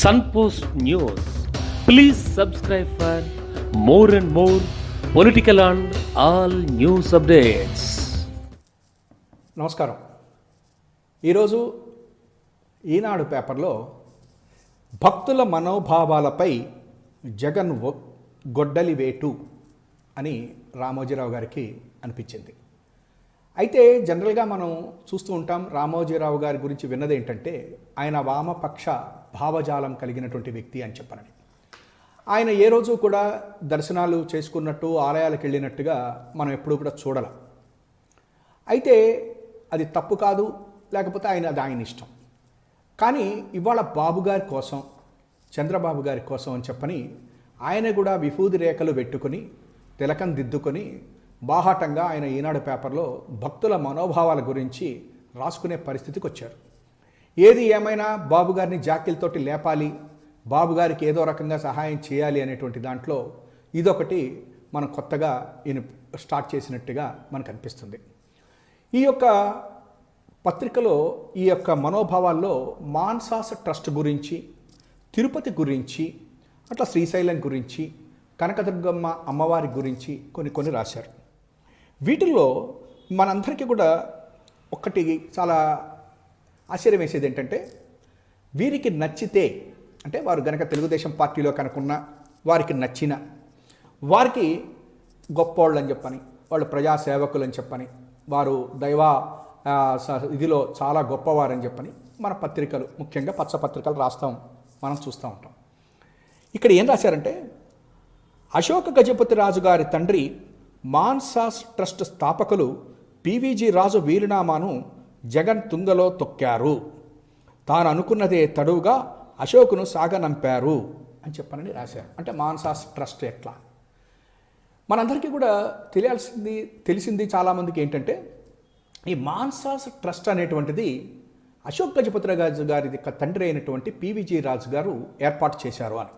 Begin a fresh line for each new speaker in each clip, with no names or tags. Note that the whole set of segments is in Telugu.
Sun Post News please subscribe for more and more political and all news updates
నమస్కారం. ఈరోజు ఈనాడు పేపర్లో భక్తుల మనోభావాలపై జగన్ గొడ్డలి వేటు అని రామోజీరావు గారికి అనిపించింది. అయితే జనరల్గా మనం చూస్తూ ఉంటాం రామోజీరావు గారి గురించి విన్నది ఏంటంటే ఆయన వామపక్ష భావజాలం కలిగినటువంటి వ్యక్తి అని చెప్పనని. ఆయన ఏ రోజు కూడా దర్శనాలు చేసుకున్నట్టు ఆలయాలకు వెళ్ళినట్టుగా మనం ఎప్పుడూ కూడా చూడాలి. అయితే అది తప్పు కాదు లేకపోతే ఆయన అది ఆయన ఇష్టం. కానీ ఇవాళ బాబు గారి కోసం చంద్రబాబు గారి కోసం అని చెప్పని ఆయన కూడా విభూది రేఖలు పెట్టుకొని తిలకం దిద్దుకొని బాహాటంగా ఆయన ఈనాడు పేపర్లో భక్తుల మనోభావాల గురించి రాసుకునే పరిస్థితికి వచ్చారు. ఏది ఏమైనా బాబు గారిని లేపాలి బాబు గారికి ఏదో రకంగా సహాయం చేయాలి అనేటువంటి దాంట్లో ఇదొకటి మనం కొత్తగా ఈయన స్టార్ట్ చేసినట్టుగా మనకు అనిపిస్తుంది. ఈ యొక్క పత్రికలో ఈ యొక్క మనోభావాల్లో మాన్సాస ట్రస్ట్ గురించి తిరుపతి గురించి అట్లా శ్రీశైలం గురించి కనకదుర్గమ్మ అమ్మవారి గురించి కొన్ని కొన్ని రాశారు. వీటిల్లో మనందరికీ కూడా ఒక్కటి చాలా ఆశ్చర్యం వేసేది ఏంటంటే వీరికి నచ్చితే అంటే వారు గనక తెలుగుదేశం పార్టీలో కనుకున్న వారికి నచ్చిన వారికి గొప్పోళ్ళు అని చెప్పని వాళ్ళు ప్రజాసేవకులు అని చెప్పని వారు దైవ ఇదిలో చాలా గొప్పవారని చెప్పని మన పత్రికలు ముఖ్యంగా పచ్చ పత్రికలు రాస్తాం మనం చూస్తూ ఉంటాం. ఇక్కడ ఏం రాశారంటే అశోక గజపతి రాజు గారి తండ్రి మాన్సాస్ ట్రస్ట్ స్థాపకులు పీవీజీ రాజు వీలునామాను జగన్ తుంగలో తొక్కారు. తాను అనుకున్నదే తడువుగా అశోకును సాగనంపారు అని చెప్పనని రాశారు. అంటే మాన్సాస్ ట్రస్ట్ ఎట్లా? మనందరికీ కూడా తెలియాల్సింది తెలిసింది చాలామందికి ఏంటంటే ఈ మాన్సాస్ ట్రస్ట్ అనేటువంటిది అశోక్ గజపతి రాజు గారి యొక్క తండ్రి అయినటువంటి పివిజి రాజు గారు ఏర్పాటు చేశారు అని.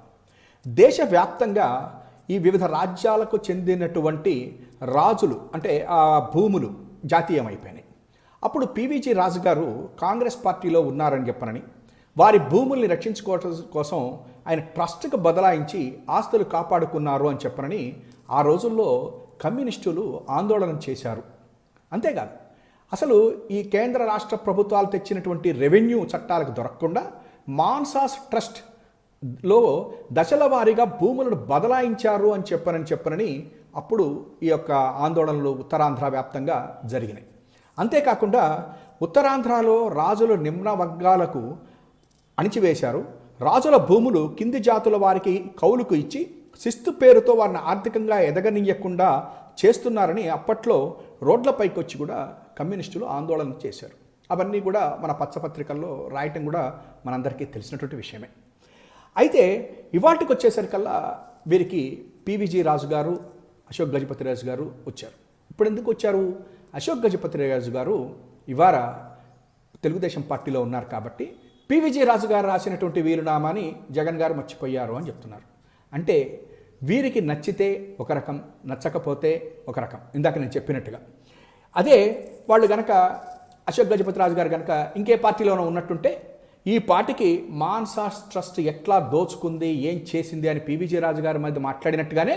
దేశవ్యాప్తంగా ఈ వివిధ రాజ్యాలకు చెందినటువంటి రాజులు అంటే ఆ భూములు జాతీయమైపోయినాయి. అప్పుడు పీవీజీ రాజు గారు కాంగ్రెస్ పార్టీలో ఉన్నారని చెప్పనని వారి భూముల్ని రక్షించుకోవటం కోసం ఆయన ట్రస్ట్కు బదలాయించి ఆస్తులు కాపాడుకున్నారు అని చెప్పనని ఆ రోజుల్లో కమ్యూనిస్టులు ఆందోళన చేశారు. అంతేకాదు అసలు ఈ కేంద్ర రాష్ట్ర ప్రభుత్వాలు తెచ్చినటువంటి రెవెన్యూ చట్టాలకు దొరకకుండా మాన్సాస్ ట్రస్ట్ లో దశల వారీగా భూములను బదలాయించారు అని చెప్పనని చెప్పనని అప్పుడు ఈ యొక్క ఆందోళనలు ఉత్తరాంధ్ర వ్యాప్తంగా జరిగినాయి. అంతేకాకుండా ఉత్తరాంధ్రలో రాజుల నిమ్న వర్గాలకు అణిచివేశారు. రాజుల భూములు కింది జాతుల వారికి కౌలుకు ఇచ్చి శిస్తు పేరుతో వారిని ఆర్థికంగా ఎదగనీయకుండా చేస్తున్నారని అప్పట్లో రోడ్లపైకి వచ్చి కూడా కమ్యూనిస్టులు ఆందోళన చేశారు. అవన్నీ కూడా మన పచ్చపత్రికల్లో రాయటం కూడా మనందరికీ తెలిసినటువంటి విషయమే. అయితే ఇవాటికి వచ్చేసరికల్లా వీరికి పివిజి రాజు గారు అశోక్ గజపతి రాజు గారు వచ్చారు. ఇప్పుడు ఎందుకు వచ్చారు? అశోక్ గజపతి రాజు గారు ఇవాళ తెలుగుదేశం పార్టీలో ఉన్నారు కాబట్టి పివిజీ రాజు గారు రాసినటువంటి వీరునామాని జగన్ గారు మర్చిపోయారు అని చెప్తున్నారు. అంటే వీరికి నచ్చితే ఒక రకం నచ్చకపోతే ఒక రకం. ఇందాక నేను చెప్పినట్టుగా. అదే వాళ్ళు గనక అశోక్ గజపతి రాజు గారు కనుక ఇంకే పార్టీలోనో ఉన్నట్టుంటే ఈ పార్టీకి మాన్సాస్ ట్రస్ట్ ఎట్లా దోచుకుంది ఏం చేసింది అని పివిజి రాజు గారి మధ్య మాట్లాడినట్టుగానే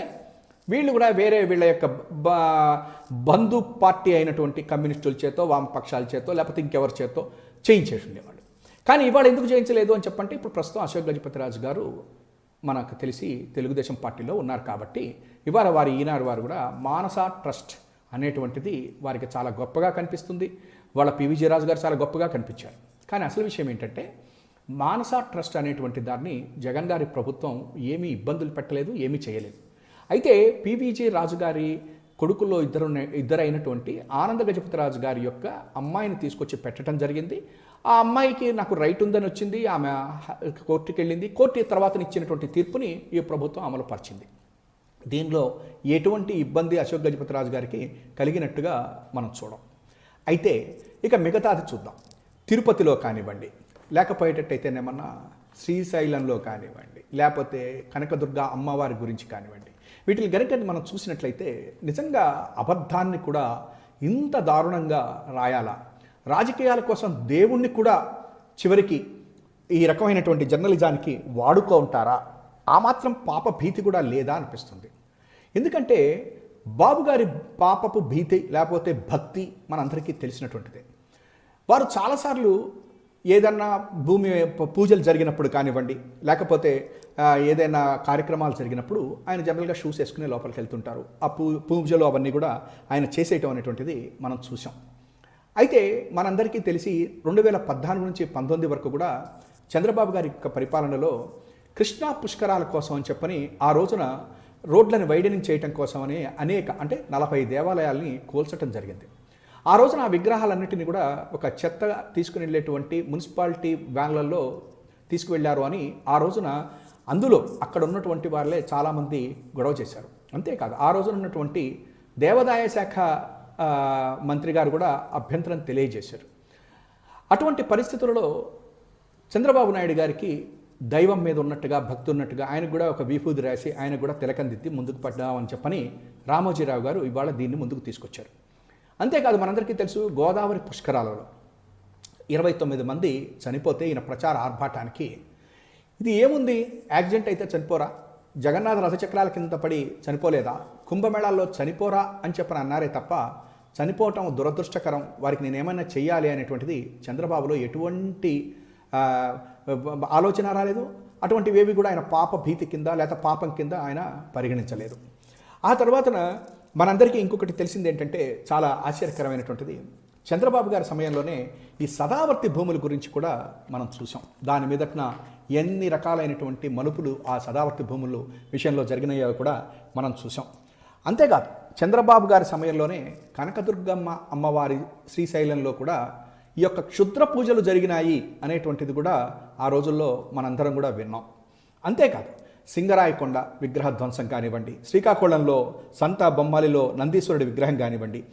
వీళ్ళు కూడా వేరే వీళ్ళ యొక్క బ- బంధు పార్టీ అయినటువంటి కమ్యూనిస్టుల చేతో వామపక్షాల చేతో లేకపోతే ఇంకెవరి చేతో చేయించేసి ఉండేవాళ్ళు కానీ ఇవాళ ఎందుకు చేయించలేదు అని చెప్పంటే ఇప్పుడు ప్రస్తుతం అశోక్ గజపతి రాజు గారు మనకు తెలిసి తెలుగుదేశం పార్టీలో ఉన్నారు కాబట్టి ఇవాళ వారి ఈనాడు వారు కూడా మానస ట్రస్ట్ అనేటువంటిది వారికి చాలా గొప్పగా కనిపిస్తుంది. వాళ్ళ పివిజి రాజు గారు చాలా గొప్పగా కనిపించారు. కానీ అసలు విషయం ఏంటంటే మానస ట్రస్ట్ అనేటువంటి దాన్ని జగన్ గారి ప్రభుత్వం ఏమీ ఇబ్బందులు పెట్టలేదు ఏమీ చేయలేదు. అయితే పివిజి రాజు గారి కొడుకుల్లో ఇద్దరు ఇద్దరు అయినటువంటి ఆనంద గజపతి రాజు గారి యొక్క అమ్మాయిని తీసుకొచ్చి పెట్టడం జరిగింది. ఆ అమ్మాయికి నాకు రైట్ ఉందని వచ్చింది ఆమె కోర్టుకి వెళ్ళింది కోర్టు తర్వాత ఇచ్చినటువంటి తీర్పుని ఈ ప్రభుత్వం అమలు పరిచింది. దీనిలో ఎటువంటి ఇబ్బంది అశోక్ గజపతి రాజు గారికి కలిగినట్టుగా మనం చూడం. అయితే ఇక మిగతాది చూద్దాం. తిరుపతిలో కానివ్వండి లేకపోయేటట్టయితేనేమన్నా శ్రీశైలంలో కానివ్వండి లేకపోతే కనకదుర్గ అమ్మవారి గురించి కానివ్వండి వీటిని గనక మనం చూసినట్లయితే నిజంగా అబద్ధాన్ని కూడా ఇంత దారుణంగా రాయాలా? రాజకీయాల కోసం దేవుణ్ణి కూడా చివరికి ఈ రకమైనటువంటి జర్నలిజానికి వాడుకుంటారా ఆ మాత్రం పాప భీతి కూడా లేదా అనిపిస్తుంది. ఎందుకంటే బాబుగారి పాపపు భీతి లేకపోతే భక్తి మనందరికీ తెలిసినటువంటిదే. వారు చాలాసార్లు ఏదన్నా భూమి పూజలు జరిగినప్పుడు కానివ్వండి లేకపోతే ఏదైనా కార్యక్రమాలు జరిగినప్పుడు ఆయన జనరల్గా షూస్ వేసుకుని లోపలికి వెళ్తుంటారు. ఆ పూ పూజలు అవన్నీ కూడా ఆయన చేసేయటం అనేటువంటిది మనం చూసాం. అయితే మనందరికీ తెలిసి రెండు వేల పద్నాలుగు నుంచి పంతొమ్మిది వరకు కూడా చంద్రబాబు గారి యొక్క పరిపాలనలో కృష్ణా పుష్కరాల కోసం అని చెప్పని ఆ రోజున రోడ్లను వైడనింగ్ చేయటం కోసమని అనేక అంటే నలభై దేవాలయాల్ని కోల్చటం జరిగింది. ఆ రోజున ఆ విగ్రహాలన్నింటినీ కూడా ఒక చెత్త తీసుకుని వెళ్ళేటువంటి మున్సిపాలిటీ వ్యాన్లలో తీసుకువెళ్ళారు అని ఆ రోజున అందులో అక్కడ ఉన్నటువంటి వాళ్ళే చాలామంది గొడవ చేశారు. అంతేకాదు ఆ రోజున ఉన్నటువంటి దేవాదాయ శాఖ మంత్రి గారు కూడా అభ్యంతరం తెలియజేశారు. అటువంటి పరిస్థితులలో చంద్రబాబు నాయుడు గారికి దైవం మీద ఉన్నట్టుగా భక్తి ఉన్నట్టుగా ఆయనకు కూడా ఒక విభూది రాసి ఆయన కూడా తిలకం దిద్ది ముందుకు పడ్డామని చెప్పని రామోజీరావు గారు ఇవాళ దీన్ని ముందుకు తీసుకొచ్చారు. అంతేకాదు మనందరికీ తెలుసు గోదావరి పుష్కరాలలో ఇరవై తొమ్మిది మంది చనిపోతే ఈయన ప్రచార ఆర్భాటానికి. ఇది ఏముంది? యాక్సిడెంట్ అయితే చనిపోరా? జగన్నాథ రథచక్రాల కింద పడి చనిపోలేదా? కుంభమేళాల్లో చనిపోరా అని చెప్పని అన్నారే తప్ప చనిపోవటం దురదృష్టకరం. వారికి నేనేమైనా చెయ్యాలి అనేటువంటిది చంద్రబాబులో ఎటువంటి ఆలోచన రాలేదు. అటువంటివేవి కూడా ఆయన పాప భీతి కింద లేదా పాపం కింద ఆయన పరిగణించలేదు. ఆ తర్వాతన మనందరికీ ఇంకొకటి తెలిసింది ఏంటంటే చాలా ఆశ్చర్యకరమైనటువంటిది. చంద్రబాబు గారి సమయంలోనే ఈ సదావర్తి భూముల గురించి కూడా మనం చూసాం దాని మీదట్న ఎన్ని రకాలైనటువంటి మలుపులు ఆ సదావర్తి భూములు విషయంలో జరిగినాయో కూడా మనం చూసాం అంతేకాదు చంద్రబాబు గారి సమయంలోనే కనకదుర్గమ్మ అమ్మవారి శ్రీశైలంలో కూడా ఈ యొక్క క్షుద్ర పూజలు జరిగినాయి అనేటువంటిది కూడా ఆ రోజుల్లో మనందరం కూడా విన్నాం. అంతేకాదు సింగరాయకొండ విగ్రహ ధ్వంసం కానివ్వండి శ్రీకాకుళంలో సంత బొమ్మాలిలో నందీశ్వరుడి విగ్రహం కానివ్వండి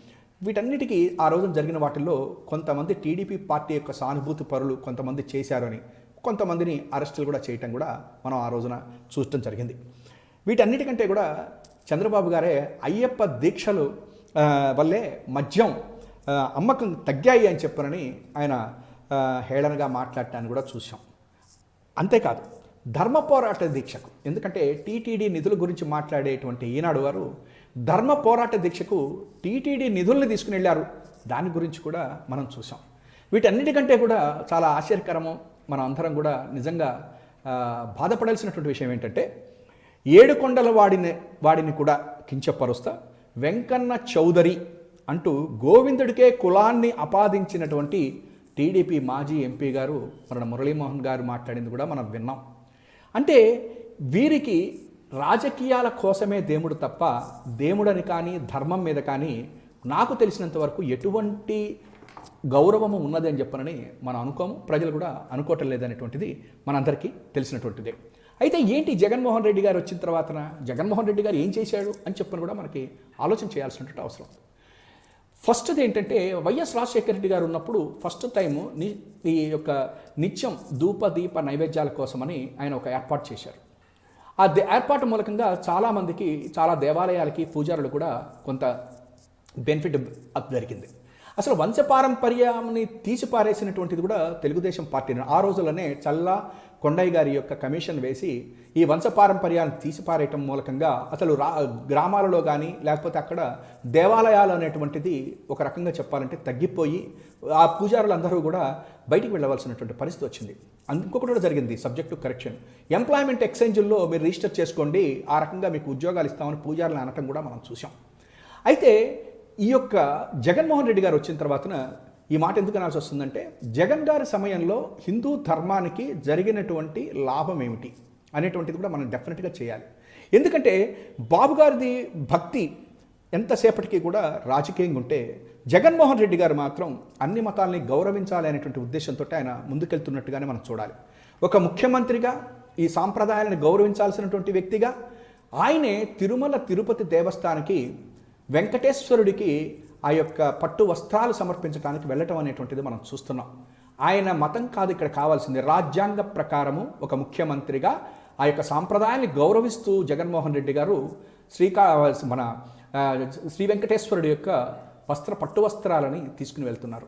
వీటన్నిటికీ ఆ రోజున జరిగిన వాటిల్లో కొంతమంది టీడీపీ పార్టీ యొక్క సానుభూతి పరులు కొంతమంది చేశారని కొంతమందిని అరెస్టులు కూడా చేయటం కూడా మనం ఆ రోజున చూడటం జరిగింది. వీటన్నిటికంటే కూడా చంద్రబాబు గారే అయ్యప్ప దీక్షలు వల్లే మద్యం అమ్మకం తగ్గాయి అని చెప్పనని ఆయన హేళనగా మాట్లాడటాన్ని కూడా చూసాం అంతేకాదు ధర్మ పోరాట దీక్షకు. ఎందుకంటే టీటీడీ నిధుల గురించి మాట్లాడేటువంటి ఈనాడు వారు ధర్మ పోరాట దీక్షకు టీటీడీ నిధుల్ని తీసుకుని వెళ్ళారు. దాని గురించి కూడా మనం చూసాం వీటన్నిటికంటే కూడా చాలా ఆశ్చర్యకరము మనం అందరం కూడా నిజంగా బాధపడాల్సినటువంటి విషయం ఏంటంటే ఏడుకొండల వాడిని వాడిని కూడా కించపరుస్తా వెంకన్న చౌదరి అంటూ గోవిందుడికే కులాన్ని ఆపాదించినటువంటి టీడీపీ మాజీ ఎంపీ గారు మన మురళీమోహన్ గారు మాట్లాడింది కూడా మనం విన్నాం. అంటే వీరికి రాజకీయాల కోసమే దేవుడు తప్ప దేవుడని కానీ ధర్మం మీద కానీ నాకు తెలిసినంత వరకు ఎటువంటి గౌరవము ఉన్నదని చెప్పనని మనం అనుకోము. ప్రజలు కూడా అనుకోవటం లేదనేటువంటిది మనందరికీ తెలిసినటువంటిదే. అయితే ఏంటి జగన్మోహన్ రెడ్డి గారు వచ్చిన తర్వాత జగన్మోహన్ రెడ్డి గారు ఏం చేశాడు అని చెప్పని కూడా మనకి ఆలోచన చేయాల్సినటువంటి అవసరం. ఫస్ట్ది ఏంటంటే వైఎస్ రాజశేఖర రెడ్డి గారు ఉన్నప్పుడు ఫస్ట్ టైము ని ఈ యొక్క నిత్యం ధూప దీప నైవేద్యాల కోసమని ఆయన ఒక ఏర్పాటు చేశారు. ఆ ఏర్పాటు మూలకంగా చాలామందికి చాలా దేవాలయాలకి పూజారులు కూడా కొంత బెనిఫిట్ అప్ జరిగింది. అసలు వంశపారంపర్యాన్ని తీసిపారేసినటువంటిది కూడా తెలుగుదేశం పార్టీ. ఆ రోజుల్లోనే చల్లా కొండయ్య గారి యొక్క కమిషన్ వేసి ఈ వంశపారంపర్యాన్ని తీసిపారేయటం మూలకంగా అసలు రా గ్రామాలలో కానీ లేకపోతే అక్కడ దేవాలయాలు అనేటువంటిది ఒక రకంగా చెప్పాలంటే తగ్గిపోయి ఆ పూజారులందరూ కూడా బయటికి వెళ్ళవలసినటువంటి పరిస్థితి వచ్చింది. అందు- ఇంకొకటి కూడా జరిగింది సబ్జెక్ట్ టు కరెక్షన్ ఎంప్లాయ్మెంట్ ఎక్స్చేంజ్ల్లో మీరు రిజిస్టర్ చేసుకోండి ఆ రకంగా మీకు ఉద్యోగాలు ఇస్తామని పూజారులు అనటం కూడా మనం చూసాం అయితే ఈ యొక్క జగన్మోహన్ రెడ్డి గారు వచ్చిన తర్వాతన ఈ మాట ఎందుకు అనాల్సి వస్తుందంటే జగన్ గారి సమయంలో హిందూ ధర్మానికి జరిగినటువంటి లాభం ఏమిటి అనేటువంటిది కూడా మనం డెఫినెట్గా చేయాలి. ఎందుకంటే బాబు గారిది భక్తి ఎంతసేపటికి కూడా రాజకీయంగా ఉంటే జగన్మోహన్ రెడ్డి గారు మాత్రం అన్ని మతాల్ని గౌరవించాలి అనేటువంటి ఉద్దేశంతో ఆయన ముందుకెళ్తున్నట్టుగానే మనం చూడాలి. ఒక ముఖ్యమంత్రిగా ఈ సాంప్రదాయాలను గౌరవించాల్సినటువంటి వ్యక్తిగా ఆయనే తిరుమల తిరుపతి దేవస్థానానికి వెంకటేశ్వరుడికి ఆ యొక్క పట్టు వస్త్రాలు సమర్పించడానికి వెళ్ళటం అనేటువంటిది మనం చూస్తున్నాం. ఆయన మతం కాదు ఇక్కడ కావాల్సింది. రాజ్యాంగ ప్రకారము ఒక ముఖ్యమంత్రిగా ఆ యొక్క సాంప్రదాయాన్ని గౌరవిస్తూ జగన్మోహన్ రెడ్డి గారు శ్రీకా మన శ్రీ వెంకటేశ్వరుడి యొక్క వస్త్ర పట్టు వస్త్రాలని తీసుకుని వెళ్తున్నారు.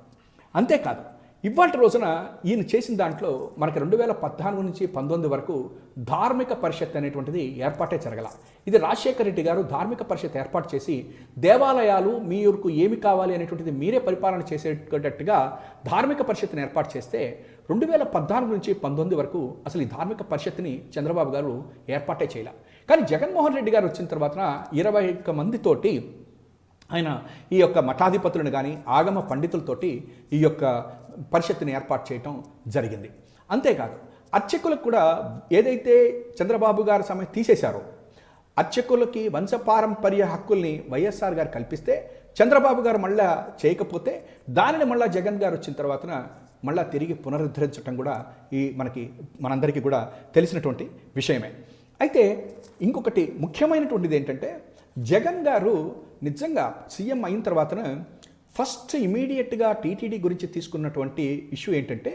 అంతేకాదు ఇవాళ రోజున ఈయన చేసిన దాంట్లో మనకి రెండు వేల పద్నాలుగు నుంచి పంతొమ్మిది వరకు ధార్మిక పరిషత్ అనేటువంటిది ఏర్పాటే జరగల. ఇది రాజశేఖర రెడ్డి గారు ధార్మిక పరిషత్ ఏర్పాటు చేసి దేవాలయాలు మీకు ఏమి కావాలి అనేటువంటిది మీరే పరిపాలన చేసేటట్టుగా ధార్మిక పరిషత్ని ఏర్పాటు చేస్తే రెండు వేల పద్నాలుగు నుంచి పంతొమ్మిది వరకు అసలు ఈ ధార్మిక పరిషత్ని చంద్రబాబు గారు ఏర్పాటే చేయాల. కానీ జగన్మోహన్ రెడ్డి గారు వచ్చిన తర్వాత ఇరవై ఒక్క మందితోటి ఆయన ఈ యొక్క మఠాధిపతులను కానీ ఆగమ పండితులతోటి ఈ యొక్క పరిషత్తుని ఏర్పాటు చేయటం జరిగింది. అంతేకాదు అర్చకులకు కూడా ఏదైతే చంద్రబాబు గారు సమయం తీసేశారో అర్చకులకి వంశపారంపర్య హక్కుల్ని వైఎస్ఆర్ గారు కల్పిస్తే చంద్రబాబు గారు మళ్ళా చేయకపోతే దానిని మళ్ళా జగన్ గారు వచ్చిన తర్వాతన మళ్ళా తిరిగి పునరుద్ధరించడం కూడా ఈ మనకి మనందరికీ కూడా తెలిసినటువంటి విషయమే. అయితే ఇంకొకటి ముఖ్యమైనటువంటిది ఏంటంటే జగన్ గారు నిజంగా సీఎం అయిన తర్వాతన ఫస్ట్ ఇమీడియట్గా టీటీడీ గురించి తీసుకున్నటువంటి ఇష్యూ ఏంటంటే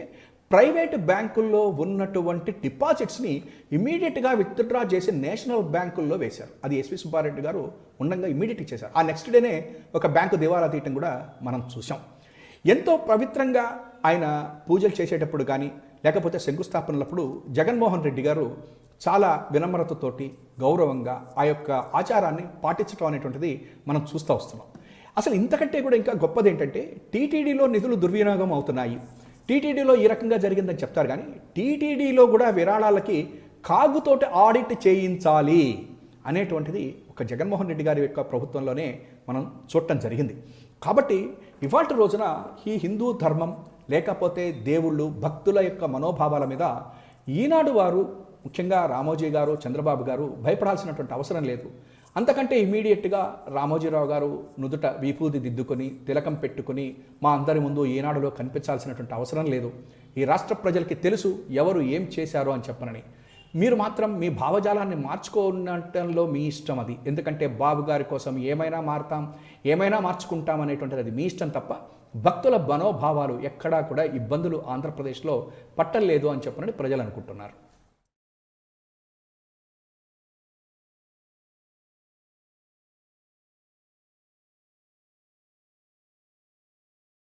ప్రైవేట్ బ్యాంకుల్లో ఉన్నటువంటి డిపాజిట్స్ని ఇమీడియట్గా విత్డ్రా చేసి నేషనల్ బ్యాంకుల్లో వేశారు. అది ఎస్వి సుబ్బారెడ్డి గారు ఉండగా ఇమీడియట్గా చేశారు ఆ నెక్స్ట్ డేనే ఒక బ్యాంకు దివాలా తీయటం కూడా మనం చూసాం ఎంతో పవిత్రంగా ఆయన పూజలు చేసేటప్పుడు కానీ లేకపోతే శంకుస్థాపనలప్పుడు జగన్మోహన్ రెడ్డి గారు చాలా వినమ్రతతోటి గౌరవంగా ఆ యొక్క ఆచారాన్ని పాటించడం అనేటువంటిది మనం చూస్తూ వస్తున్నాం. అసలు ఇంతకంటే కూడా ఇంకా గొప్పది ఏంటంటే టీటీడీలో నిధులు దుర్వినియోగం అవుతున్నాయి. టీటీడీలో ఈ రకంగా జరిగిందని చెప్తారు కానీ టీటీడీలో కూడా విరాళాలకి కాగుతోటి ఆడిట్ చేయించాలి అనేటువంటిది ఒక జగన్మోహన్ రెడ్డి గారి యొక్క ప్రభుత్వంలోనే మనం చూడటం జరిగింది. కాబట్టి ఇవాళ రోజున ఈ హిందూ ధర్మం లేకపోతే దేవుళ్ళు భక్తుల యొక్క మనోభావాల మీద ఈనాడు వారు ముఖ్యంగా రామోజీ గారు చంద్రబాబు గారు భయపడాల్సినటువంటి అవసరం లేదు. అంతకంటే ఇమీడియట్గా రామోజీరావు గారు నుదుట వీపూది దిద్దుకొని తిలకం పెట్టుకుని మా అందరి ముందు ఈనాడులో కనిపించాల్సినటువంటి అవసరం లేదు. ఈ రాష్ట్ర ప్రజలకి తెలుసు ఎవరు ఏం చేశారు అని చెప్పనని. మీరు మాత్రం మీ భావజాలాన్ని మార్చుకోవటంలో మీ ఇష్టం అది. ఎందుకంటే బాబు గారి కోసం ఏమైనా మారుతాం ఏమైనా మార్చుకుంటాం అనేటువంటిది అది మీ ఇష్టం తప్ప భక్తుల మనోభావాలు ఎక్కడా కూడా ఇబ్బందులు ఆంధ్రప్రదేశ్లో పట్టలేదు అని చెప్పనని ప్రజలు అనుకుంటున్నారు.